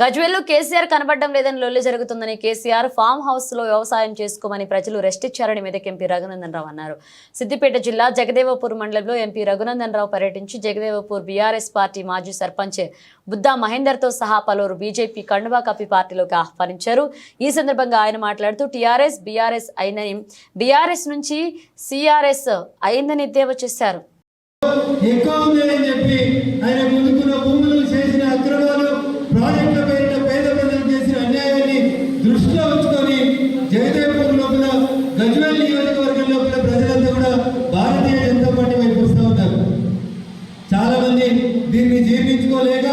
గజ్వేల్లో కేసీఆర్ కనబడడం లేదని లొల్లి జరుగుతుందని కేసీఆర్ ఫామ్ హౌస్లో వ్యవసాయం చేసుకోమని ప్రజలు రెస్ట్ ఇచ్చారని మెదక్ ఎంపీ రఘునందన్ రావు అన్నారు. సిద్దిపేట జిల్లా జగదేవపూర్ మండలంలో ఎంపీ రఘునందన్ రావు పర్యటించి జగదేవపూర్ బీఆర్ఎస్ పార్టీ మాజీ సర్పంచ్ బుద్దా మహేందర్తో సహా పలువురు బీజేపీ కండువా కప్పి పార్టీలోకి ఆహ్వానించారు. ఈ సందర్భంగా ఆయన మాట్లాడుతూ టీఆర్ఎస్ బీఆర్ఎస్ అయినని బీఆర్ఎస్ నుంచి సిఆర్ఎస్ అయిందని ఎద్దేవా చేశారు. చెప్పి జగదేవ్పూర్ లోపల గజ్వేల్ నియోజకవర్గం లోపల ప్రజలంతా కూడా భారతీయ జనతా పార్టీ వైపు వస్తూ ఉన్నారు. చాలా మంది దీన్ని జీర్ణించుకోలేక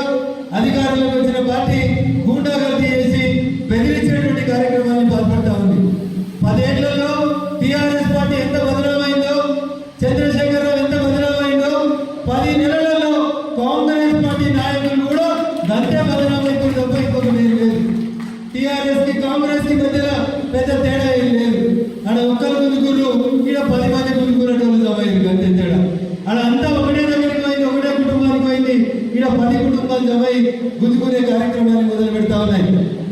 అధికారంలోకి వచ్చిన పార్టీ గూండాగర్దీ చేసి బెదిరించినటువంటి కార్యక్రమాన్ని పాల్పడతా ఉంది. పదేళ్ళలో టిఆర్ఎస్ పార్టీ ఎంత బదనామైందో చంద్రశేఖర్ రావు ఎంత బదనామైందో పది నెలలలో కాంగ్రెస్ పార్టీ నాయకులు కూడా గంటే బదనామైపోయి తప్ప ఇంకొక లేదు టిఆర్ఎస్కి కాంగ్రెస్కి మధ్యలో పెద్ద తేడా ఏం లేదు. ఆడ ఒక్కరు ముందుకురు ఈడ పది మంది ముందుకున్నట్టు జమైంది అంతే తేడా. ఆడ అంతా ఒకటే దగ్గరికి పోయింది ఒకటే కుటుంబానికి పోయింది. ఈడ పది కుటుంబాలు జమై గుంజుకునే కార్యక్రమాన్ని మొదలు పెడతా ఉన్నాయి.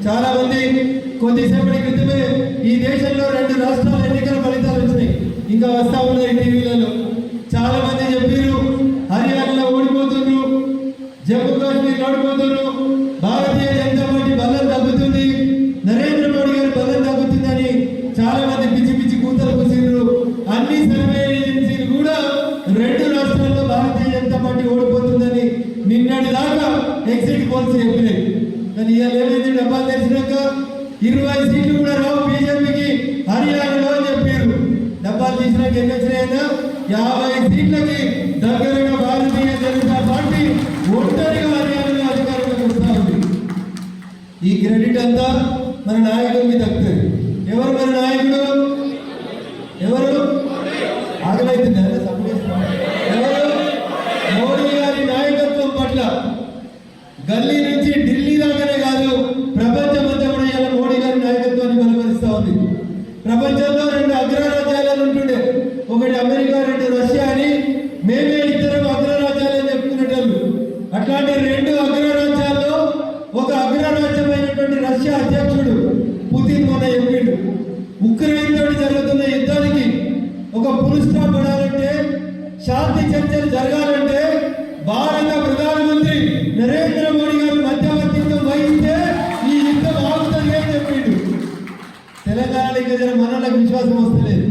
చాలా మంది కొద్దిసేపటి క్రితమే ఈ దేశంలో రెండు రాష్ట్రాల ఎన్నికల ఫలితాలు వచ్చినాయి. ఇంకా వస్తా ఉన్నాయి టీవీలలో. చాలా మంది చెప్పారు హర్యానాలో ఓడిపోతున్నారు జమ్మూ కాశ్మీర్ ఓడిపోతున్నారు భారతీయ అన్ని సర్వే ఏజెన్సీలు కూడా రెండు రాష్ట్రాల్లో భారతీయ జనతా పార్టీ ఓడిపోతుందని నిన్నటి దాకా ఎగ్జిట్ పోల్స్ చెప్పినాయి. కానీ ఇవాళ ఏమైంది? డబ్బాలు తెరిచినాక ఇరవై సీట్లు కూడా రావు బీజేపీకి. హర్యానాలో అని చెప్పారు. డబ్బాలు తీసినాక ఎన్ని వచ్చినాయన్నా? యాభై సీట్లకి దగ్గరగా భారతీయ జనతా పార్టీ ఒంటరిగా హర్యానాలో అధికారంలోకి వస్తా ఉంది. ఈ క్రెడిట్ అంతా మన నాయకుడికి దక్కుతుంది ఎవరు మన నాయకుడు ఎవరు ఆగలైతుంది ఎవరు మోడీ గారి నాయకత్వం పట్ల గల్లీ నుంచి ఢిల్లీ దాకానే కాదు ప్రపంచం అంతా కూడా ఇలా మోడీ గారి నాయకత్వాన్ని బలపరుస్తూ ఉంది. ప్రపంచంలో రెండు అగ్రరాజ్యాలు ఉంటుండే. ఒకటి అమెరికా రెండు రష్యా అని మేమే ఇద్దరం అగ్రరాజ్యాలని చెప్పుకునేటోళ్ళు. అట్లాంటి రెండు అగ్రరాజ్యాల్లో ఒక అగ్రరాజ్యమైనటువంటి రష్యా అధ్యక్షుడు పుతిన్ మొన్న చెప్పిండు. ఉక్రెయిన్ తోటి జరుగుతున్న యుద్ధానికి ఒక పురుష పడాలంటే శాంతి చర్చలు జరగాలి. నరేంద్ర మోడీ గారు మధ్యవర్తిత్వం వహిస్తే ఈ యుద్ధం ఆగుతుంది అని చెప్పిండు. తెలంగాణ దగ్గర మనలకు విశ్వాసం వస్తలేదు.